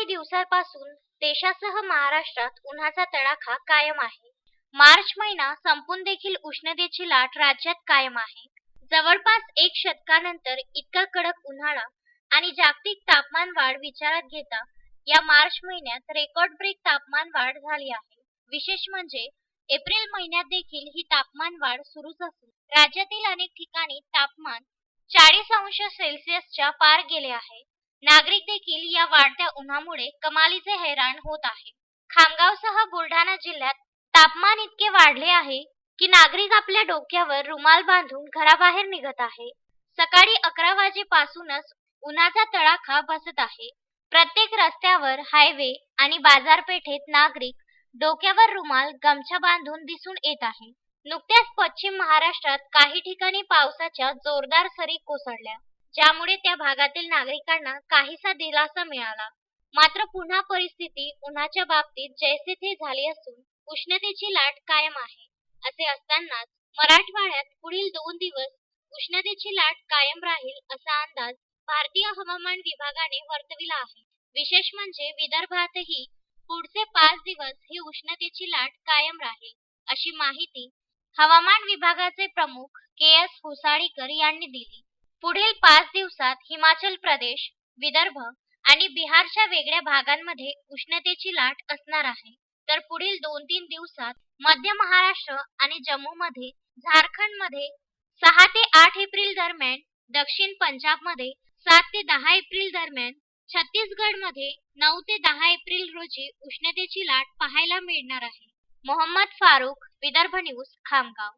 काही दिवसांपासून देशासह महाराष्ट्रात उन्हाचा तडाखा कायम आहे. मार्च महिना संपून देखील उष्णतेची लाट राज्यात कायम आहे. जवळपास एक शतकानंतर इतका कडक उन्हाळा आणि जागतिक तापमान वाढ विचारात घेता या मार्च महिन्यात रेकॉर्ड ब्रेक तापमान वाढ झाली आहे. विशेष म्हणजे एप्रिल महिन्यात देखील ही तापमान वाढ सुरूच असून राज्यातील अनेक ठिकाणी तापमान चाळीस अंश सेल्सिअसच्या पार गेले आहे. नागरिक देखील या वाढत्या उन्हामुळे कमालीचे हैराण होत आहे. खामगावसह बुलढाणा जिल्ह्यात तापमान इतके वाढले आहे की नागरिक आपल्या डोक्यावर रुमाल बांधून घराबाहेर निघत आहे. सकाळी अकरा वाजेपासूनच उन्हाचा तडाखा बसत आहे. प्रत्येक रस्त्यावर हायवे आणि बाजारपेठेत नागरिक डोक्यावर रुमाल गमछा बांधून दिसून येत आहे. नुकत्याच पश्चिम महाराष्ट्रात काही ठिकाणी पावसाच्या जोरदार सरी कोसळल्या. ज्यामुळे त्या भागातील नागरिकांना काहीसा दिलासा मिळाला. मात्र पुन्हा परिस्थिती उन्हाच्या बाबतीत जैसे थे झाली असून उष्णतेची लाट कायम आहे असे असतानाच मराठवाड्यात पुढील दोन दिवस उष्णतेची लाट कायम राहील असा अंदाज भारतीय हवामान विभागाने वर्तविला आहे. विशेष म्हणजे विदर्भातही पुढचे पाच दिवस ही उष्णतेची लाट कायम राहील अशी माहिती हवामान विभागाचे प्रमुख के एस होसाळीकर यांनी दिली. पुढील पाच दिवसात हिमाचल प्रदेश विदर्भ आणि बिहारच्या वेगळ्या भागांमध्ये उष्णतेची लाट असणार आहे. तर पुढील दोन तीन दिवसात मध्य महाराष्ट्र आणि जम्मूमध्ये झारखंडमध्ये सहा ते आठ एप्रिल दरम्यान दक्षिण पंजाबमध्ये सात ते दहा एप्रिल दरम्यान छत्तीसगडमध्ये नऊ ते दहा एप्रिल रोजी उष्णतेची लाट पाहायला मिळणार आहे. मोहम्मद फारूक विदर्भ न्यूज खामगाव.